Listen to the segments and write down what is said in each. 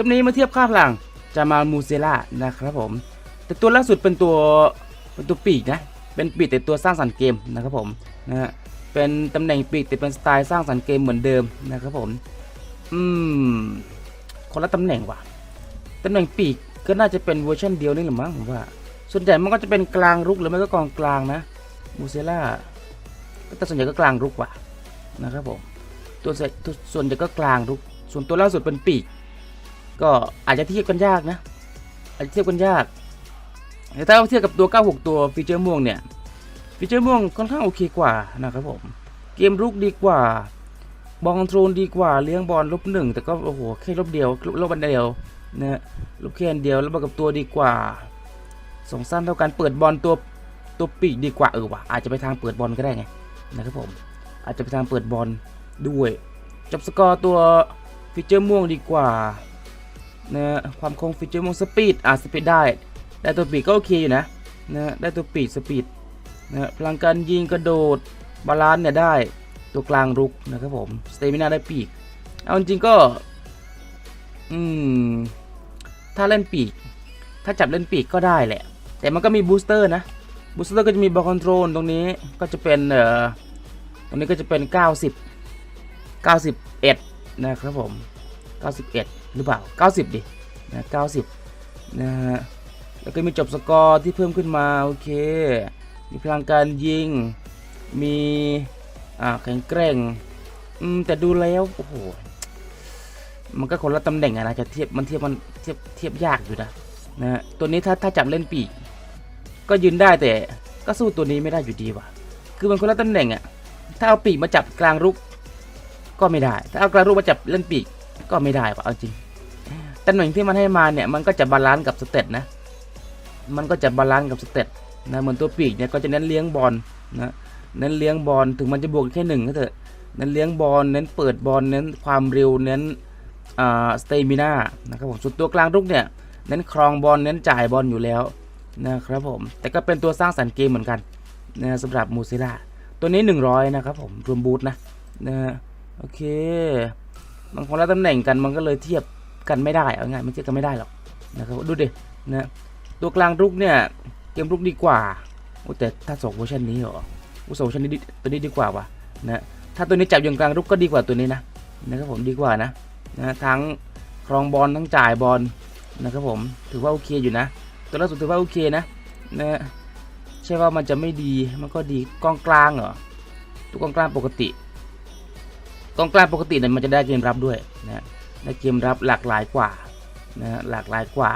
ลิปนี้มาเทียบค่าพลังจะมามูเซล่านะครับผม แต่ตัวล่าสุดเป็นตัวเป็นตัวปีกนะ เป็นปีกแต่ตัวสร้างสรรค์เกมนะครับผมนะฮะเป็นตำแหน่งปีกแต่เป็นสไตล์สร้างสรรค์เกมเหมือนเดิมนะครับผม อืม คนละตำแหน่งว่ะตำแหน่งปีกก็น่าจะเป็นเวอร์ชันเดียวนี่แหละมั้งผมว่า ส่วนใหญ่มันก็จะเป็นกลางรุกหรือไม่ก็กองกลางนะมูเซล่าแต่ส่วนใหญ่ก็กลางรุกว่ะนะครับผม ตัวส่วนตัวส่วนใหญ่ก็กลางรุก ส่วนตัวล่าสุดเป็นปีก ก็อาจจะเทียบกันยากนะ อาจจะเทียบกันยาก แต่ถ้าเทียบกับตัว 96 ตัวฟีเจอร์ม่วงเนี่ย ฟีเจอร์ม่วงค่อนข้างโอเคกว่านะครับผม เกมรุกดีกว่า บอลคอนโทรลดีกว่า เลี้ยงบอลลบหนึ่งแต่ก็โอ้โหแค่ลบเดียวลบบันเดียวนะลบแค่อันเดียวแล้วบวกกับตัวดีกว่าส่งสั้นเท่ากันเปิดบอลตัวตัวปีกดีกว่าเออว่ะอาจจะไปทางเปิดบอลก็ได้ไงนะครับผม อาจจะไปทางเปิดบอลด้วยจบสกอร์ตัวฟีเจอร์ม่วงดีกว่า นะความคงฟีเจอร์มงสปีดอะสปีดได้ ได้ตัวปีกก็โอเคอยู่นะนะได้ตัวปีกสปีดนะพลังการยิงกระโดดบาลานซ์เนี่ยได้ตัวกลางรุกนะครับผมสเตมินาได้ปีกเอาจริงก็อืมถ้าเล่นปีก ถ้าจับเล่นปีกก็ได้แหละ แต่มันก็มีบูสเตอร์นะบูสเตอร์ก็จะมีบอลคอนโทรลตรงนี้ก็จะเป็นเอ่อตรงนี้ก็จะเป็น 90 91 นะครับผม 91 หรือเปล่า 90 ดินะ90 นะฮะ แล้วก็มีจบสกอร์ที่เพิ่มขึ้นมาโอเค มีพลังการยิง มีอ่าแข็งแกร่งอืมแต่ดูแล้วโอ้โหมันก็คนละตำแหน่งอะนะจะเทียบมันเทียบมันเทียบเทียบยากอยู่นะนะฮะตัวนี้ถ้าถ้าจับเล่นปีกก็ยืนได้แต่ก็สู้ตัวนี้ไม่ได้อยู่ดีว่ะ คือมันคนละตำแหน่งอะถ้าเอาปีกมาจับกลางรุกก็ไม่ได้ ถ้าเอากลางรุกมาจับเล่นปีก ก็ไม่ได้ว่ะเอาจริงตำแหน่งที่มันให้มาเนี่ยมันก็จะบาลานซ์กับสเตตนะ มันก็จะบาลานซ์กับสเตตนะเหมือนตัวปีกเนี่ยก็จะเน้นเลี้ยงบอลนะเน้นเลี้ยงบอลถึงมันจะบวกแค่หนึ่งก็เถอะเน้นเลี้ยงบอลเน้นเปิดบอลเน้นความเร็วเน้นอ่าสเตมิน่านะครับผมส่วนตัวกลางรุกเนี่ยเน้นครองบอลเน้นจ่ายบอลอยู่แล้วนะครับผมแต่ก็เป็นตัวสร้างสรรค์เกมเหมือนกันนะสำหรับมูซิล่าตัวนี้ 100 นะครับผมรวมบูทนะนะโอเค บางคนละตำแหน่งกันมันก็เลยเทียบกันไม่ได้เอาง่ายมันเทียบกันไม่ได้หรอกนะครับดูดินะตัวกลางรุกเนี่ยเกมรุกดีกว่าโอ้แต่ถ้าสองเวอร์ชันนี้เหรออุสองเวอร์ชันนี้ดีตัวนี้ดีกว่าว่ะนะถ้าตัวนี้จับอย่างกลางรุกก็ดีกว่าตัวนี้นะนะครับผมดีกว่านะนะทั้งครองบอลทั้งจ่ายบอลนะครับผมถือว่าโอเคอยู่นะ ตัวล่าสุดถือว่าโอเคนะนะใช่ว่ามันจะไม่ดีมันก็ดีกองกลางเหรอตัวกองกลางปกติ กองกลางปกติเนี่ยมันจะได้เกมรับด้วยนะได้เกมรับหลากหลายกว่านะหลากหลายกว่า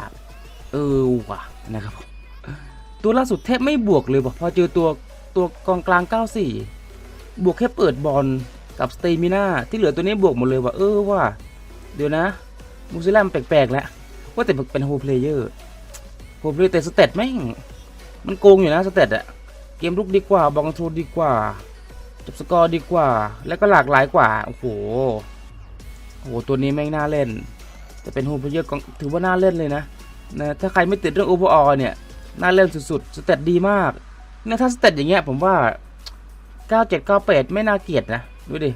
เออว่ะนะครับผมตัวล่าสุดแทบไม่บวกเลยว่ะพอเจอตัวตัวกองกลาง 94 บวกแค่เปิดบอลกับสเตมิน่าที่เหลือตัวนี้บวกหมดเลยว่ะเออว่า เดี๋ยวนะมูซิล่ามแปลกๆแล้วว่าแต่เป็นโฮเพลเยอร์โฮเพลเยอร์แต่สเตตแม่งมันโกงอยู่นะสเตตอะเกมลุกดีกว่าบอลโทรดีกว่า จบสกอร์ดีกว่า แล้วก็หลากหลายกว่า โอ้โห โอ้โห ตัวนี้แม่งน่าเล่นแต่เป็นโฮเพเยอร์ถือว่าน่าเล่นเลยนะนะ ถ้าใครไม่ติดเรื่องโอเวอร์ออเนี่ย น่าเล่นสุดๆ สเตตดีมากเนี่ยถ้าสเตตอย่างเงี้ยผมว่า 97 98 ไม่น่าเกลียดนะ ดูดิ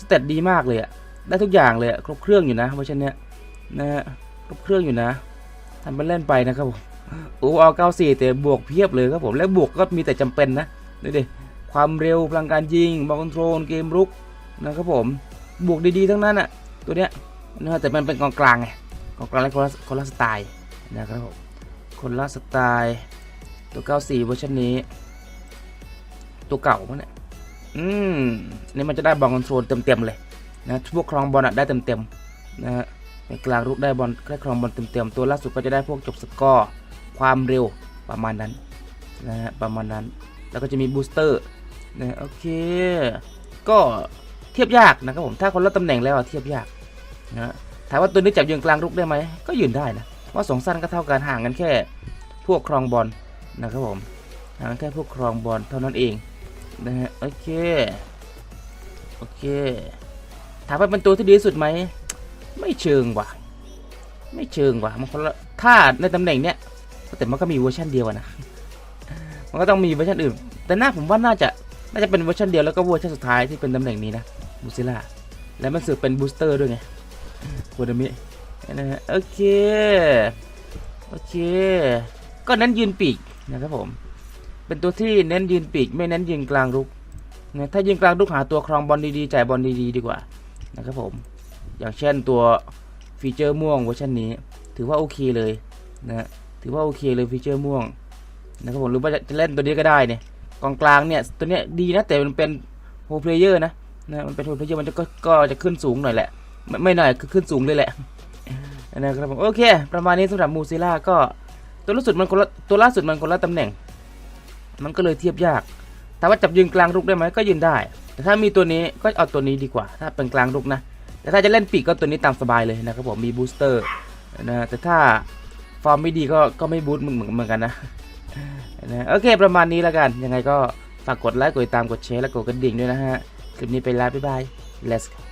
สเตตดีมากเลยอะได้ทุกอย่างเลยครบเครื่องอยู่นะเวอร์ชันเนี้ยนะฮะครบเครื่องอยู่นะทำไปเล่นไปนะครับผมโอ้เอา94แต่บวกเพียบเลยครับผม และบวกก็มีแต่จำเป็นนะ ดูดิ ความเร็วพลังการยิงบอลคอนโทรลเกมรุกนะครับผมบวกดีๆทั้งนั้นอะตัวเนี้ยนะฮะแต่มันเป็นกองกลางไงกองกลางและคนละคนละสไตล์นะครับผมคนละสไตล์ตัว 94เวอร์ชันนี้ ตัวเก่ามั้งเนี่ยอืมนี่มันจะได้บอลคอนโทรลเต็มๆเลยนะพวกครองบอลอะได้เต็มๆนะฮะในกลางรุกได้บอลได้ครองบอลเต็มๆตัวล่าสุดก็จะได้พวกจบสกอร์ความเร็วประมาณนั้นนะฮะประมาณนั้น แล้วก็จะมีบูสเตอร์ นะโอเค ก็เทียบยากนะครับผมถ้าคนละตำแหน่งแล้วเทียบยากนะถามว่าตัวนี้จับยืนกลางรุกได้ไหมก็ยืนได้นะว่าสองสั้นก็เท่ากันห่างกันแค่ พวกครองบอลนะครับผมห่างกันแค่พวกครองบอลเท่านั้นเองนะฮะโอเคโอเคถามว่าเป็นตัวที่ดีที่สุดไหมไม่เชิงว่ะไม่เชิงว่ะมันคนละถ้าในตำแหน่งเนี้ยแต่มันก็มีเวอร์ชันเดียวนะมันก็ต้องมีเวอร์ชันอื่น แต่หน้าผมว่าน่าจะ น่าจะเป็นเวอร์ชันเดียวแล้วก็เวอร์ชันสุดท้ายที่เป็นตำแหน่งนี้นะบูซิล่าแล้วมันสืบเป็นบูสเตอร์ด้วยไงโคดามินะฮะโอเค โอเค ก็เน้นยืนปีกนะครับผม เป็นตัวที่เน้นยืนปีก ไม่เน้นยืนกลางรุกนะถ้ายืนกลางรุกหาตัวครองบอลดีๆจ่ายบอลดีๆดีกว่านะครับผม อย่างเช่นตัวฟีเจอร์ม่วงเวอร์ชันนี้ ถือว่าโอเคเลยนะฮะถือว่าโอเคเลยฟีเจอร์ม่วงนะครับผมหรือว่าจะจะเล่นตัวนี้ก็ได้เนี่ย กองกลางเนี่ยตัวเนี้ยดีนะแต่มันเป็นโฮเพลเยอร์นะนะมันเป็นโฮเพลเยอร์มันก็ก็จะขึ้นสูงหน่อยแหละไม่ไม่หน่อยคือขึ้นสูงเลยแหละนะครับผมโอเค ประมาณนี้สำหรับมูซิล่าก็ตัวล่าสุดมันคนละตัวล่าสุดมันคนละตำแหน่ง มันก็เลยเทียบยากแต่ว่าจับยืนกลางรุกได้ไหมก็ยืนได้ แต่ถ้ามีตัวนี้ก็เอาตัวนี้ดีกว่า ถ้าเป็นกลางรุกนะ แต่ถ้าจะเล่นปีกก็ตัวนี้ตามสบายเลยนะครับผมมีบูสเตอร์นะแต่ถ้าฟอร์มไม่ดีก็ก็ไม่บูสต์เหมือนเหมือนกันนะ นะโอเคประมาณนี้แล้วกัน ยังไงก็ฝากกดไลค์กดติดตามกดแชร์และกดกระดิ่งด้วยนะฮะ คลิปนี้ไปแล้วบ๊ายบาย let's go